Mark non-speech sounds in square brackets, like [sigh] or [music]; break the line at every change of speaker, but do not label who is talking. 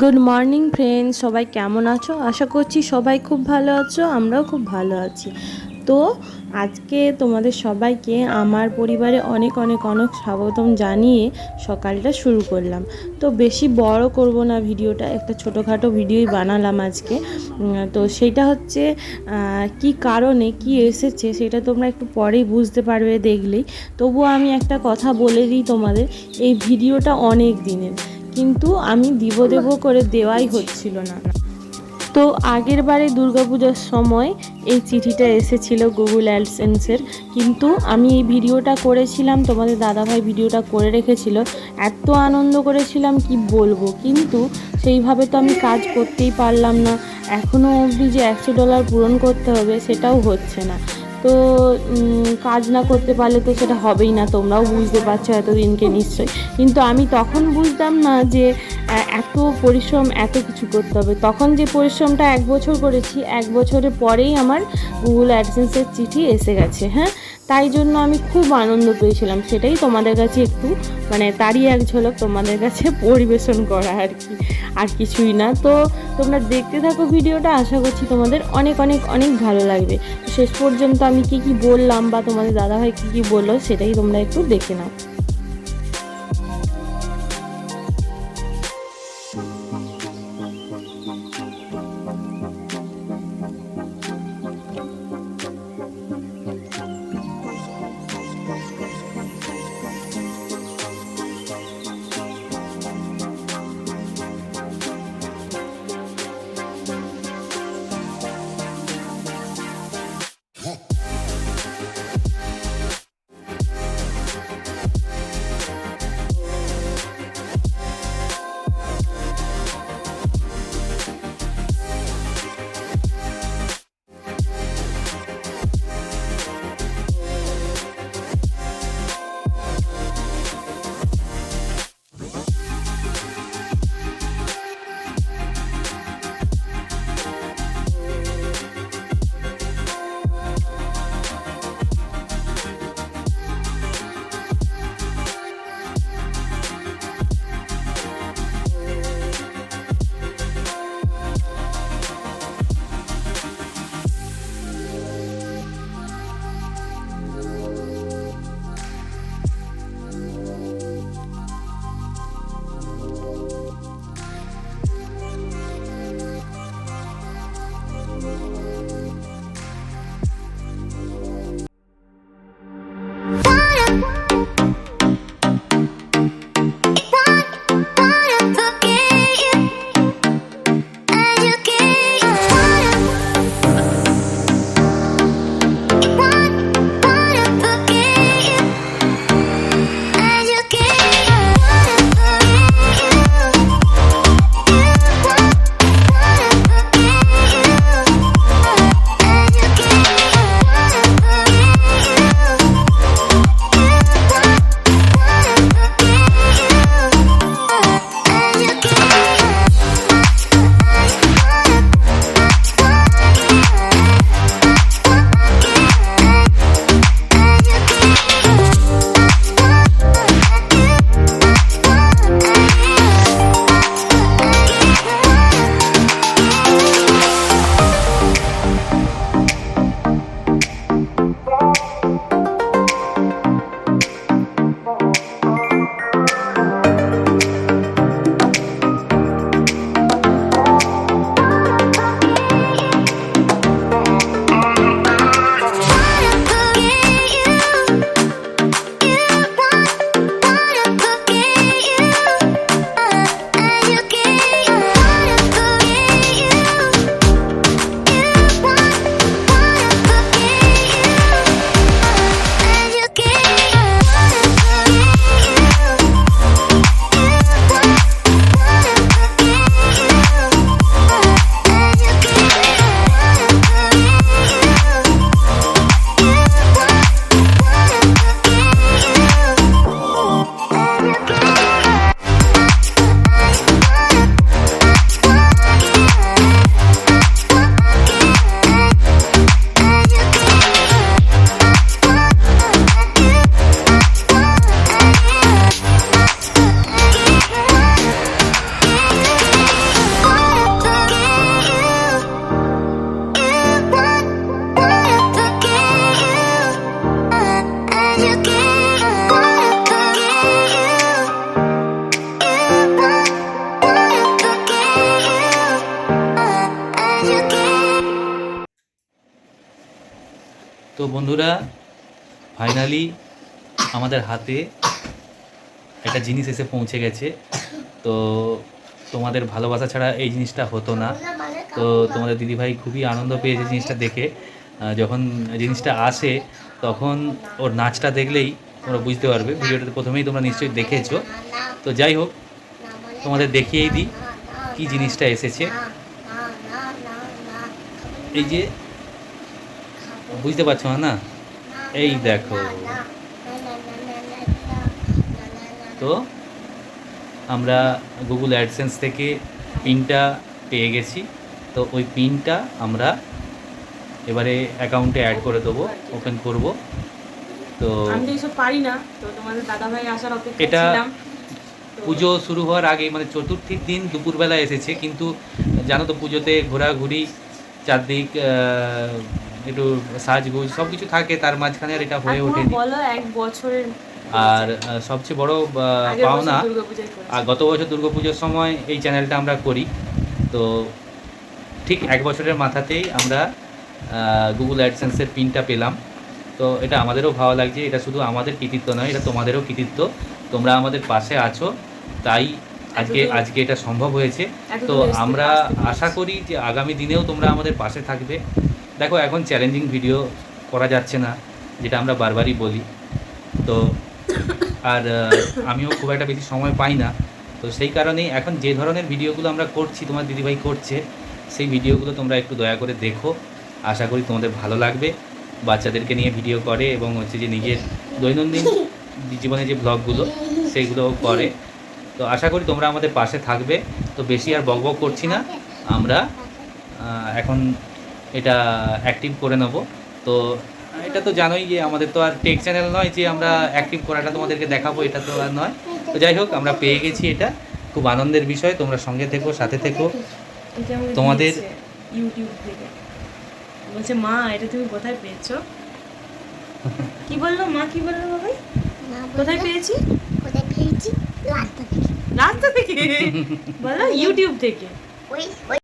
Good morning friend সবাই কেমন আছো? আশা করছি সবাই খুব ভালো আছো, আমরাও খুব ভালো আছি। তো আজকে তোমাদের সবাইকে আমার পরিবারে অনেক অনেক অনেক স্বাগতম জানিয়ে সকালটা শুরু করলাম। তো বেশি বড় করব না ভিডিওটা, একটা ছোটোখাটো ভিডিওই বানালাম আজকে। তো সেটা হচ্ছে কি কারণে কি এসেছে সেটা তোমরা একটু পরেই বুঝতে পারবে দেখলেই। তবুও আমি একটা কথা বলে দিই তোমাদের, এই ভিডিওটা অনেক দিনের। কিন্তু আমি দিব দেব করে দেওয়াই হচ্ছিল না। তো আগের বারে দুর্গাপূজার সময় এই চিঠিটা এসেছিল গুগল অ্যাডসেন্সের। কিন্তু আমি এই ভিডিওটা করেছিলাম, তোমাদের দাদাভাই ভিডিওটা করে রেখেছিল। এত আনন্দ করেছিলাম, কি বলব? কিন্তু সেইভাবে তো আমি কাজ করতেই পারলাম না। এখনও অবধি যে একশো ডলার পূরণ করতে হবে, সেটাও হচ্ছে না। তো কাজ না করতে পারলে তো সেটা হবেই না। তোমরাও বুঝতে পারছ এতদিনকে নিশ্চয়ই। কিন্তু আমি তখন বুঝতাম না যে এত পরিশ্রম, এত কিছু করতে হবে। তখন যে পরিশ্রমটা এক বছর করেছি, এক বছরের পরেই আমার গুগল অ্যাডসেন্সের চিঠি এসে গেছে হ্যাঁ? তাই জন্য আমি খুব আনন্দ পেয়েছিলাম। সেটাই তোমাদের কাছে একটু মানে তারই এক ঝলক তোমাদের কাছে [laughs] পরিবেশন করা আর কি, আর কিছুই না। তো তোমরা দেখতে থাকো ভিডিওটা, আশা করছি তোমাদের অনেক অনেক অনেক ভালো লাগবে। শেষ পর্যন্ত আমি কি কি বললাম বা তোমাদের দাদাভাই কী কী বলল, সেটাই তোমরা একটু দেখে নাও।
বন্ধুরা ফাইনালি আমাদের হাতে একটা জিনিস এসে পৌঁছে গেছে। তো তোমাদের ভালোবাসা ছাড়া এই জিনিসটা হতো না। তো তোমাদের দিদিভাই খুবই আনন্দ পেয়েছে জিনিসটা দেখে। যখন জিনিসটা আসে, তখন ওর নাচটা দেখলেই তোমরা বুঝতে পারবে। ভিডিওটাতে প্রথমেই তোমরা নিশ্চয়ই দেখেছ। তো যাই হোক, তোমাদের দেখিয়েই দিই কি জিনিসটা এসেছে। এই যে বুঝতে পারছ না? এই দেখো। তো আমরা গুগল অ্যাডসেন্স থেকে পিনটা পেয়ে গেছি। তো ওই পিনটা আমরা এবারে অ্যাকাউন্টে অ্যাড করে দেবো ওপেন করব। তো
আমি তো এইসব পারি না তো তোমাদের দাদা ভাই আসার অপেক্ষা
এটা পুজো শুরু হওয়ার আগে মানে চতুর্থীর দিন দুপুরবেলা এসেছে কিন্তু জানো তো পুজোতে ঘোরাঘুরি চারদিক একটু সাজগুজ সব কিছু থাকে তার মাঝখানে আর এটা হয়ে ওঠেনি।
বলো এক বছরের
আর সবচেয়ে বড় পাওনা আর গত বছর দুর্গাপুজোর সময় এই চ্যানেলটা আমরা করি। তো ঠিক এক বছরের মাথাতেই আমরা গুগল অ্যাডসেন্সের পিনটা পেলাম। তো এটা আমাদেরও ভালো লাগছে এটা শুধু আমাদের কৃতিত্ব নয় এটা তোমাদেরও কৃতিত্ব। তোমরা আমাদের পাশে আছো তাই আজকে আজকে এটা সম্ভব হয়েছে। তো আমরা আশা করি যে আগামী দিনেও তোমরা আমাদের পাশে থাকবে। দেখো, এখন চ্যালেঞ্জিং ভিডিও করা যাচ্ছে না, যেটা আমরা বারবারই বলি। তো, আর আমিও খুব একটা বেশি সময় পাই না। তো সেই কারণেই এখন যে ধরনের ভিডিওগুলো আমরা করছি, তোমার দিদিভাই করছে, সেই ভিডিওগুলো তোমরা একটু দয়া করে দেখো। আশা করি তোমাদের ভালো লাগবে। বাচ্চাদেরকে নিয়ে ভিডিও করে এবং হচ্ছে যে নিজের দৈনন্দিন জীবনে যে ব্লগগুলো সেইগুলো করে। তো আশা করি তোমরা আমাদের পাশে থাকবে। তো বেশি আর বক বক করছি না। আমরা এখন এটা অ্যাক্টিভ করে নেব। তো এটা তো জানোই যে আমাদের তো আর টেক চ্যানেল নয় যে আমরা অ্যাক্টিভ করাটা তোমাদেরকে দেখাবো এটা তো আর নয়। তো যাই হোক আমরা পেয়ে গেছি এটা। খুব আনন্দের বিষয় তোমরা সঙ্গে থেকো সাথে থেকো। তোমাদের-
ইউটিউব থেকে। বলছে মা এটা তুমি কোথায় পেয়েছ? কি বলল? মা কি বলল বাবাই? কোথায় পেয়েছি?
কোথায় পেয়েছি? রাস্তা থেকে।
রাস্তা থেকে? বলো [laughs] ইউটিউব থেকে।
ওই ওই